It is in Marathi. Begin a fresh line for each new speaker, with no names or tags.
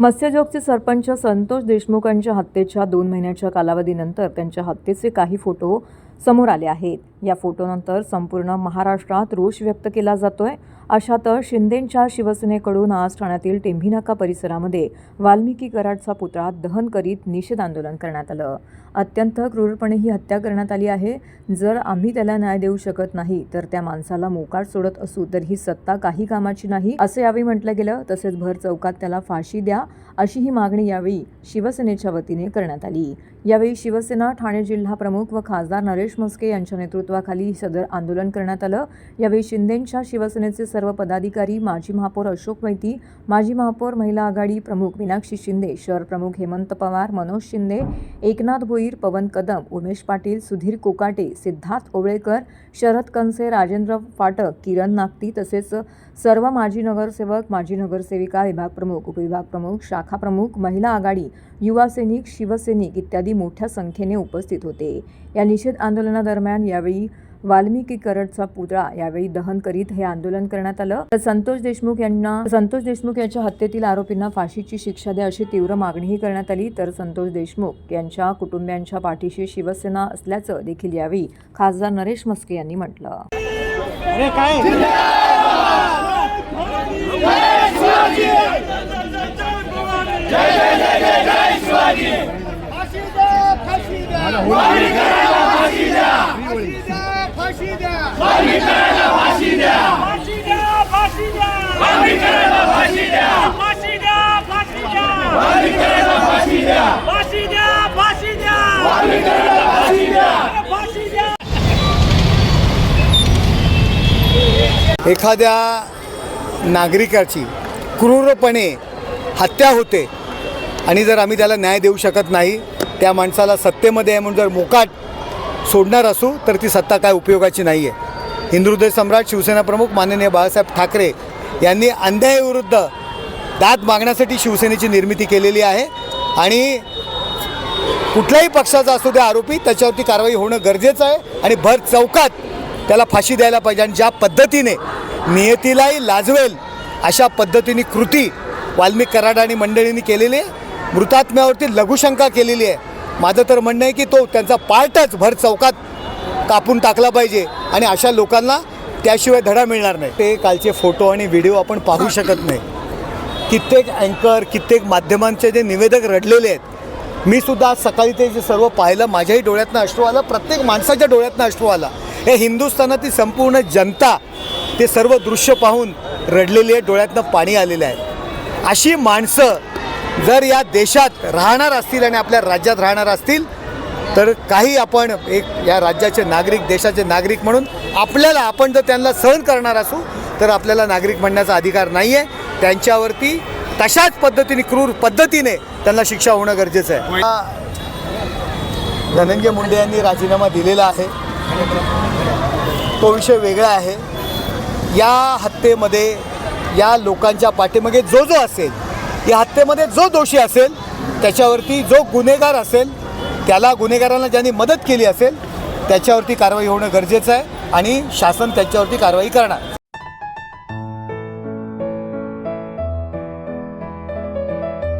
मत्स्यजोगचे सरपंच संतोष देशमुखांच्या हत्येच्या दोन महिन्याच्या कालावधीनंतर त्यांच्या हत्येचे काही फोटो समोर आले आहेत. या फोटोनंतर संपूर्ण महाराष्ट्रात रोष व्यक्त केला जातोय. अशातच शिंदेंच्या शिवसेनेकडून आज ठाण्यातील टेंभीनाका परिसरामध्ये वाल्मिकी कराडचा पुतळा दहन करीत निषेध आंदोलन करण्यात आलं. अत्यंत क्रूरपणे ही हत्या करण्यात आली आहे. जर आम्ही त्याला न्याय देऊ शकत नाही तर त्या माणसाला मोकाट सोडत असू तर ही सत्ता काही कामाची नाही असं यावेळी म्हटलं गेलं. तसेच भर चौकात त्याला फाशी द्या अशी ही मागणी यावेळी शिवसेनेच्या वतीने करण्यात आली. यावेळी शिवसेना ठाणे जिल्हा प्रमुख व खासदार नरेश म्हस्के यांच्या नेतृत्वाखाली सदर आंदोलन करण्यात आलं. यावेळी शिंदेंच्या शिवसेनेचे सर्व पदाधिकारी माजी महापौर अशोक मैती माजी महापौर महिला आघाडी प्रमुख मीनाक्षी शिंदे शहर प्रमुख हेमंत पवार मनोज शिंदे एकनाथ भोईर पवन कदम उमेश पाटील सुधीर कोकाटे सिद्धार्थ ओवळेकर शरद कनसे राजेंद्र फाटक किरण नागती तसेच सर्व माजी नगरसेवक माजी नगरसेविका विभाग प्रमुख उपविभाग प्रमुख शाखा प्रमुख महिला आघाडी युवा सैनिक शिवसैनिक इत्यादी मोठ्या संख्येने उपस्थित होते. या निषेध आंदोलनादरम्यान यावेळी वाल्मिकी करडचा पुतळा यावेळी दहन करीत हे आंदोलन करण्यात आलं. तर संतोष देशमुख यांना संतोष देशमुख यांच्या हत्येतील आरोपींना फाशीची शिक्षा द्या अशी तीव्र मागणीही करण्यात आली. तर संतोष देशमुख यांच्या कुटुंबियांच्या पाठीशी शिवसेना असल्याचं देखील यावेळी खासदार नरेश म्हस्के यांनी म्हटलं.
एखाद्या नागरिकाची क्रूरपणे हत्या होते आणि जर आम्ही त्याला न्याय देऊ शकत नाही त्या माणसाला सत्तेमध्ये आहे म्हणून जर मोकाट सोडणार असू तर ती सत्ता काय उपयोगाची नाही आहे हिंदुहृदय सम्राट शिवसेना प्रमुख माननीय बाळासाहेब ठाकरे यांनी अन्यायाविरुद्ध दाद मागण्यासाठी शिवसेनेची निर्मिती केलेली आहे. आणि कुठल्याही पक्षाचा असू द्या आरोपी त्याच्यावरती कारवाई होणं गरजेचं आहे आणि भर चौकात त्याला फाशी द्यायला पाहिजे आणि ज्या पद्धतीने नियतीलाही लाजवेल अशा पद्धतीने कृती वाल्मिक कराड आणि मंडळींनी केलेली आहे. मृतात्म्यावरती लघुशंका केलेली आहे. माझं तर म्हणणं आहे की तो त्यांचा पार्टच भर चौकात कापून टाकला पाहिजे आणि अशा लोकांना त्याशिवाय धडा मिळणार नाही. ते कालचे फोटो आणि व्हिडिओ आपण पाहू शकत नाही. कित्येक अँकर कित्येक माध्यमांचे जे निवेदक रडलेले आहेत. मी सुद्धा आज सकाळी ते जे सर्व पाहिलं माझ्याही डोळ्यातनं अश्रू आलं प्रत्येक माणसाच्या डोळ्यातनं अश्रू आला. हे हिंदुस्थानातील संपूर्ण जनता ते सर्व दृश्य पाहून रडलेली आहे डोळ्यातनं पाणी आलेलं आहे. अशी माणसं जर या देशात राहणार असतील आणि आपल्या राज्यात राहणार असतील तर काही आपण एक या राज्याचे नागरिक देशाचे नागरिक म्हणून आपल्याला आपण जर त्यांना सहन करणार असू तर आपल्याला नागरिक म्हणण्याचा अधिकार नाही आहे त्यांच्यावरती तशाच पद्धतीने क्रूर पद्धतीने त्यांना शिक्षा होणं गरजेचं आहे. धनंजय मुंडे यांनी राजीनामा दिलेला आहे. तो विषय वेगळा आहे. या हत्येमध्ये या लोकांच्या पाठीमागे जो जो असेल या हत्येमध्ये जो दोषी असेल त्याच्यावरती जो गुन्हेगार असेल त्याला गुन्हेगारांना ज्यांनी मदत केली असेल त्याच्यावरती कारवाई होणं गरजेचं आहे आणि शासन त्याच्यावरती कारवाई करणार.